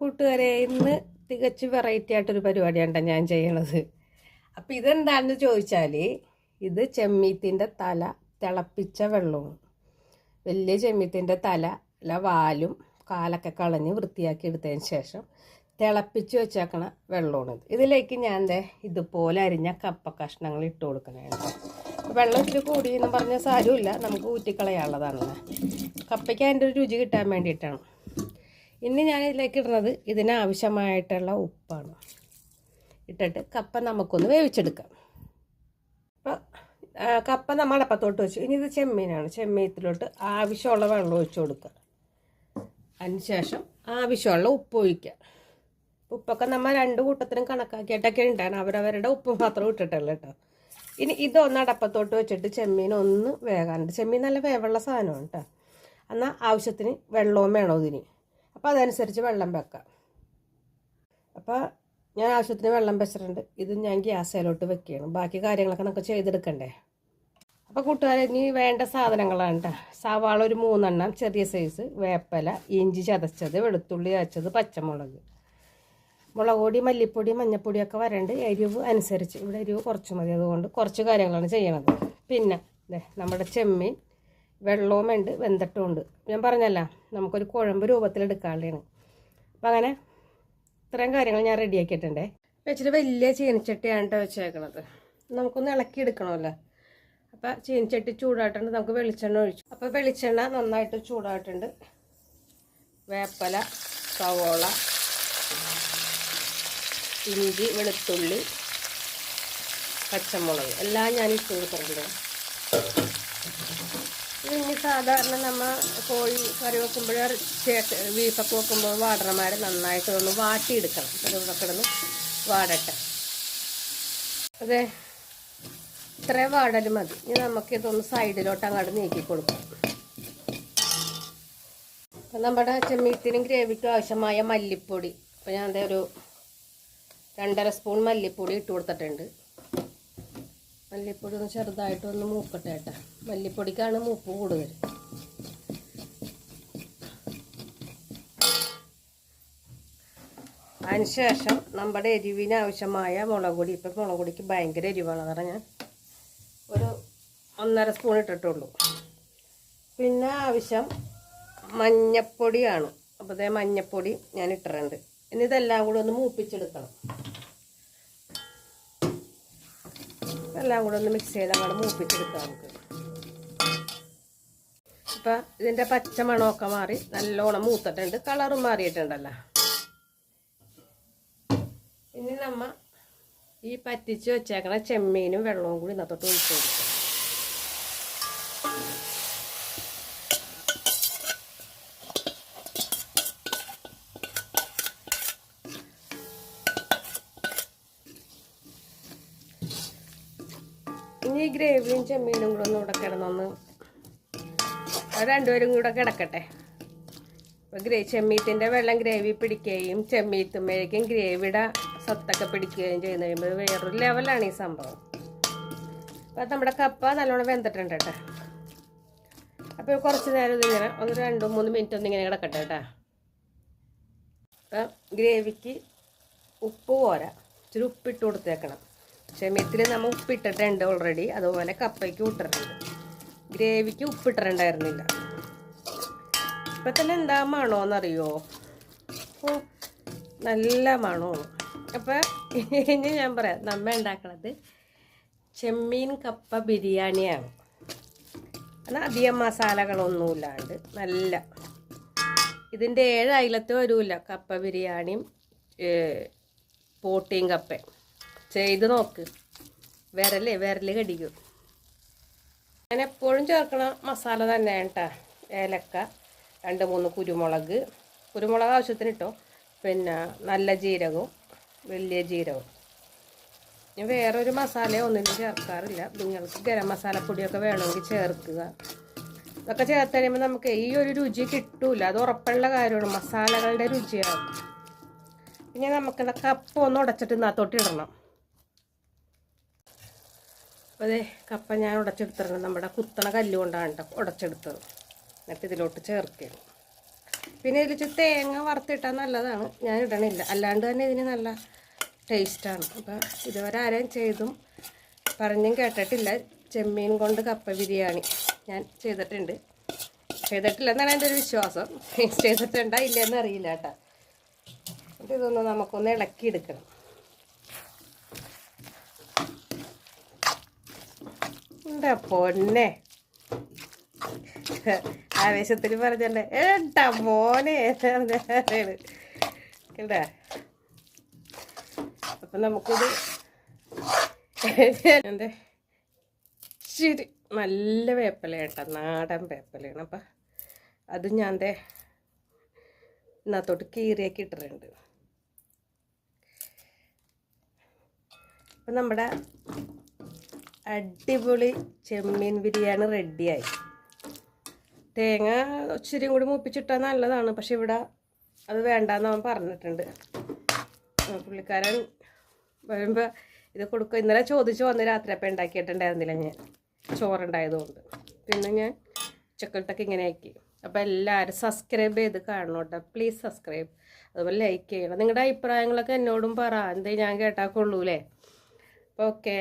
കൂട്ടുകാരെ ഇന്ന് തികച്ച് വെറൈറ്റി ആയിട്ടൊരു പരിപാടിയാണ് ഞാൻ ചെയ്യണത്. അപ്പം ഇതെന്താണെന്ന് ചോദിച്ചാൽ ഇത് ചെമ്മീത്തിന്റെ തല തിളപ്പിച്ച വെള്ളവും വലിയ ചെമ്മീത്തിന്റെ തല അല്ല വാലും കാലൊക്കെ കളഞ്ഞ് വൃത്തിയാക്കി എടുത്തതിന് ശേഷം തിളപ്പിച്ച് വെച്ചേക്കണ വെള്ളമാണിത് ഇതിലേക്ക് ഞാൻ ദേ ഇതുപോലെ അരിഞ്ഞ കപ്പ കഷ്ണങ്ങൾ ഇട്ട് കൊടുക്കണേണ്. വെള്ളം ഇച്ചിരി കൂടി എന്ന് പറഞ്ഞ സാരമില്ല. നമുക്ക് ഊറ്റിക്കളയാനുള്ളതാണല്ലോ. കപ്പയ്ക്ക് അതിന്റെ ഒരു രുചി കിട്ടാൻ വേണ്ടിയിട്ടാണ്. ഇനി ഞാൻ ഇതിലേക്ക് ഇടുന്നത് ഇതിനാവശ്യമായിട്ടുള്ള ഉപ്പാണ്. ഇട്ടിട്ട് കപ്പ നമുക്കൊന്ന് വേവിച്ചെടുക്കാം. അപ്പോൾ കപ്പ നമ്മൾ അടപ്പത്തോട്ട് വെച്ചു. ഇനി ഇത് ചെമ്മീനാണ്. ചെമ്മീനത്തിലോട്ട് ആവശ്യമുള്ള വെള്ളം ഒഴിച്ചു കൊടുക്കുക. അതിനുശേഷം ആവശ്യമുള്ള ഉപ്പ് ഒഴിക്കുക. ഉപ്പൊക്കെ നമ്മൾ രണ്ട് കൂട്ടത്തിനും കണക്കാക്കിയിട്ടൊക്കെ ഉണ്ടാണ് അവരവരുടെ ഉപ്പ് മാത്രം ഇട്ടിട്ടല്ല കേട്ടോ. ഇനി ഇതൊന്ന് അടപ്പത്തോട്ട് വെച്ചിട്ട് ചെമ്മീൻ ഒന്ന് വേകാനുണ്ട്. ചെമ്മീൻ നല്ല വേവുള്ള സാധനമാണ് കേട്ടോ. എന്നാൽ ആവശ്യത്തിന് വെള്ളവും വേണോ ഇതിന്. അപ്പോൾ അതനുസരിച്ച് വെള്ളം വെക്കാം. അപ്പോൾ ഞാൻ ആവശ്യത്തിന് വെള്ളം വെച്ചിട്ടുണ്ട്. ഇത് ഞാൻ ഗ്യാസേലോട്ട് വെക്കുകയാണ്. ബാക്കി കാര്യങ്ങളൊക്കെ നമുക്ക് ചെയ്തെടുക്കണ്ടേ? അപ്പോൾ കൂട്ടുകാരെ ഇനി വേണ്ട സാധനങ്ങളാണ് കേട്ടോ സവാള ഒരു മൂന്നെണ്ണം ചെറിയ സൈസ് വേപ്പല ഇഞ്ചി ചതച്ചത് വെളുത്തുള്ളി അരച്ചത് പച്ചമുളക്. മുളക് പൊടി മല്ലിപ്പൊടി മഞ്ഞൾപ്പൊടിയൊക്കെ വരണ്ട്. എരിവ് അനുസരിച്ച്. ഇവിടെ എരിവ് കുറച്ച് മതി. അതുകൊണ്ട് കുറച്ച് കാര്യങ്ങളാണ് ചെയ്യണത്. പിന്നെ നമ്മുടെ ചെമ്മീൻ. വെള്ളവും ഉണ്ട് വെന്തട്ടും ഉണ്ട്. ഞാൻ പറഞ്ഞല്ല നമുക്കൊരു കുഴമ്പ് രൂപത്തിലെടുക്കാനുള്ളതാണ് അപ്പം അങ്ങനെ ഇത്രയും കാര്യങ്ങൾ ഞാൻ റെഡിയാക്കിയിട്ടുണ്ടേ വെച്ചിട്ട് വലിയ ചീനച്ചട്ടിയാണ് കേട്ടോ വെച്ചേക്കണത്. നമുക്കൊന്ന് ഇളക്കി എടുക്കണമല്ലോ. അപ്പം ചീനച്ചട്ടി ചൂടായിട്ടുണ്ട് നമുക്ക് വെളിച്ചെണ്ണ ഒഴിച്ചു. അപ്പോൾ വെളിച്ചെണ്ണ നന്നായിട്ട് ചൂടായിട്ടുണ്ട്. വേപ്പല സവോള ഇഞ്ചി വെളുത്തുള്ളി പച്ചമുളക്. എല്ലാം ഞാൻ ഇട്ട് ഇനി സാധാരണ നമ്മൾ കോഴി കറി വെക്കുമ്പോൾ ബീഫൊക്കെ വെക്കുമ്പോൾ വാടർമാർ നന്നായിട്ട് ഒന്ന് വാട്ടിയെടുക്കണം. അത് ഇവിടെ കിടന്ന് വാടട്ടെ. അതെ ഇത്ര വാടൽ മതി. ഇനി നമുക്കിതൊന്ന് സൈഡിലോട്ട് അങ്ങോട്ട് നീക്കി കൊടുക്കാം. അപ്പം നമ്മുടെ ചെമ്മീത്തിനും ഗ്രേവിക്കും ആവശ്യമായ മല്ലിപ്പൊടി. അപ്പോൾ ഞാൻ ഒരു രണ്ടര സ്പൂൺ മല്ലിപ്പൊടി ഇട്ട് കൊടുത്തിട്ടുണ്ട്. മല്ലിപ്പൊടി ഒന്ന് ചെറുതായിട്ട് ഒന്ന് മൂക്കട്ടെ കേട്ടോ. മല്ലിപ്പൊടിക്കാണ് മൂപ്പ് കൂടുതൽ. അതിനുശേഷം നമ്മുടെ എരിവിന് ആവശ്യമായ മുളക് പൊടി. ഇപ്പം മുളക് പൊടിക്ക് ഭയങ്കര എരിവാണ്. കാരണം ഞാൻ ഒരു ഒന്നര സ്പൂൺ ഇട്ടിട്ടുള്ളൂ. പിന്നെ ആവശ്യം മഞ്ഞപ്പൊടിയാണ്. അപ്പോൾ അതേ മഞ്ഞപ്പൊടി ഞാൻ ഇട്ടിട്ടുണ്ട്. ഇനി ഇതെല്ലാം കൂടെ ഒന്ന് മൂപ്പിച്ചെടുക്കണം. എല്ലാം കൂടെ ഒന്ന് മിക്സ് ചെയ്ത് അങ്ങോട്ട് മൂപ്പിച്ചെടുക്കാം നമുക്ക്. ഇപ്പം ഇതിന്റെ പച്ച മണമൊക്കെ മാറി നല്ലോണം മൂത്തിട്ടുണ്ട്. കളറും മാറിയിട്ടുണ്ടല്ലോ. ഇനി നമ്മ ഈ പറ്റിച്ച് വെച്ചേക്കണ ചെമ്മീനും വെള്ളവും കൂടി ഇന്നത്തോട്ട് ഒഴിച്ചു കൊടുക്കും. ഗ്രേവിയും ചെമ്മീനും കൂടെ ഒന്ന് ഇവിടെ കിടന്നൊന്ന് രണ്ടുപേരും കൂടെ കിടക്കട്ടെ. ഗ്രേ ചെമ്മീത്തിന്റെ വെള്ളം ഗ്രേവി പിടിക്കുകയും ചെമ്മീത്തുമ്പോഴേക്കും ഗ്രേവിയുടെ സത്തൊക്കെ പിടിക്കുകയും ചെയ്യുന്ന കഴിയുമ്പോൾ വേറൊരു ലെവലാണ് ഈ സംഭവം. അപ്പോൾ നമ്മുടെ കപ്പ നല്ലോണം വെന്തിട്ടുണ്ട് കേട്ടോ. അപ്പോൾ കുറച്ച് നേരം ഇതിങ്ങനെ ഒന്ന് രണ്ട് മൂന്ന് മിനിറ്റ് ഒന്ന് ഇങ്ങനെ കിടക്കട്ടെ കേട്ടോ. അപ്പം ഗ്രേവിക്ക് ഉപ്പ് പോരാ. ഇച്ചിരി ഉപ്പിട്ട് കൊടുത്തേക്കണം. ക്ഷമ്യത്തിൽ നമ്മൾ ഉപ്പിട്ടിട്ടുണ്ട് ഓൾറെഡി അതുപോലെ കപ്പയ്ക്ക് ഇട്ടിട്ടുണ്ട് ഗ്രേവിക്ക് ഉപ്പിട്ടിട്ടുണ്ടായിരുന്നില്ല. ഇപ്പം തന്നെ എന്താ മണോന്നറിയോ? ഓ നല്ല മണമാണ്. അപ്പം ഇനി ഞാൻ പറയാം. നമ്മ ഉണ്ടാക്കണത് ചെമ്മീൻ കപ്പ ബിരിയാണിയാണ്. എന്നാൽ അധികം മസാലകളൊന്നുമില്ലാണ്ട് നല്ല. ഇതിന്റെ ഏഴ് അയിലത്ത് വരൂല. കപ്പ ബിരിയാണിയും പോട്ടിയും കപ്പയും. ചെയ്ത് നോക്ക്. വിരലേ വിരൽ കടിക്കും. ഞാൻ എപ്പോഴും ചേർക്കണ മസാല തന്നെയാണ് കേട്ടോ ഏലക്ക രണ്ട് മൂന്ന് കുരുമുളക്. കുരുമുളക് ആവശ്യത്തിന് ഇട്ടോ പിന്നെ നല്ല ജീരകവും വലിയ ജീരകവും. ഞാൻ വേറൊരു മസാലയോ ഒന്നിനും ചേർക്കാറില്ല. നിങ്ങൾക്ക് ഗരം മസാലപ്പൊടിയൊക്കെ വേണമെങ്കിൽ ചേർക്കുക. ഇതൊക്കെ ചേർത്ത് കഴിയുമ്പോൾ നമുക്ക് ഈ ഒരു രുചി കിട്ടൂല. അത് ഉറപ്പുള്ള കാര്യമാണ്. മസാലകളുടെ രുചിയാണ്. പിന്നെ നമുക്ക് കപ്പ ഒന്ന് ഉടച്ചിട്ട് ഇന്നത്തോട്ട് ഇടണം. അപ്പോൾ കപ്പ ഞാൻ ഉടച്ചെടുത്തിട്ടുണ്ട്. നമ്മുടെ കുത്തണ കല്ല് കൊണ്ടാണ് കേട്ടോ ഉടച്ചെടുത്തത്. എന്നിട്ട് ഇതിലോട്ട് ചേർക്കുകയാണ് പിന്നെ ഇതിൽ തേങ്ങ വറുത്തിട്ടാൽ നല്ലതാണ്. ഞാൻ ഇടണില്ല. അല്ലാണ്ട് തന്നെ ഇതിന് നല്ല ടേസ്റ്റാണ് അപ്പോൾ ഇതുവരെ ആരെയും ചെയ്തും പറഞ്ഞും കേട്ടിട്ടില്ല. ചെമ്മീൻ കൊണ്ട് കപ്പ ബിരിയാണി ഞാൻ ചെയ്തിട്ടുണ്ട്. ചെയ്തിട്ടില്ല എന്നാണ് എന്റെ ഒരു വിശ്വാസം. ചെയ്തിട്ടുണ്ടോ ഇല്ലയെന്ന് അറിയില്ല കേട്ടോ. അപ്പോൾ ഇതൊന്ന് നമുക്കൊന്ന് ഇളക്കി എന്താ പൊന്നെ? ആവേശത്തിൽ പറഞ്ഞല്ലേ ഏട്ടാ മോനെ? കേട്ടാ അപ്പം നമുക്കിത് എന്റെ ശരി നല്ല വേപ്പല കേട്ടോ നാടൻ വേപ്പലയാണ്. അപ്പം അത് ഞാൻ ദേ ഇതിനകത്തോട്ട് കീറിയൊക്കെ ഇട്ടിട്ടുണ്ട്. അപ്പം നമ്മുടെ അടിപൊളി ചെമ്മീൻ ബിരിയാണി റെഡിയായി. തേങ്ങ ഇച്ചിരി കൂടി മൂപ്പിച്ചിട്ടാൽ നല്ലതാണ് പക്ഷെ ഇവിടെ അത് വേണ്ടാന്ന് അവൻ പറഞ്ഞിട്ടുണ്ട്. പുള്ളിക്കാരൻ വരുമ്പോൾ ഇത് കൊടുക്കും. ഇന്നലെ ചോദിച്ചു വന്ന് രാത്രി അപ്പം ഉണ്ടാക്കിയിട്ടുണ്ടായിരുന്നില്ല ഞാൻ. ചോറുണ്ടായതുകൊണ്ട്. പിന്നെ ഞാൻ ഉച്ചക്കലത്തൊക്കെ ഇങ്ങനെ ആക്കി. അപ്പോൾ എല്ലാവരും സബ്സ്ക്രൈബ് ചെയ്ത് കാണണം കേട്ടോ. പ്ലീസ് സബ്സ്ക്രൈബ് അതുപോലെ ലൈക്ക് ചെയ്യണം. നിങ്ങളുടെ അഭിപ്രായങ്ങളൊക്കെ എന്നോടും പറ. എന്തേ ഞാൻ കേട്ടാൽ കൊള്ളൂലേ. അപ്പോൾ ഓക്കെ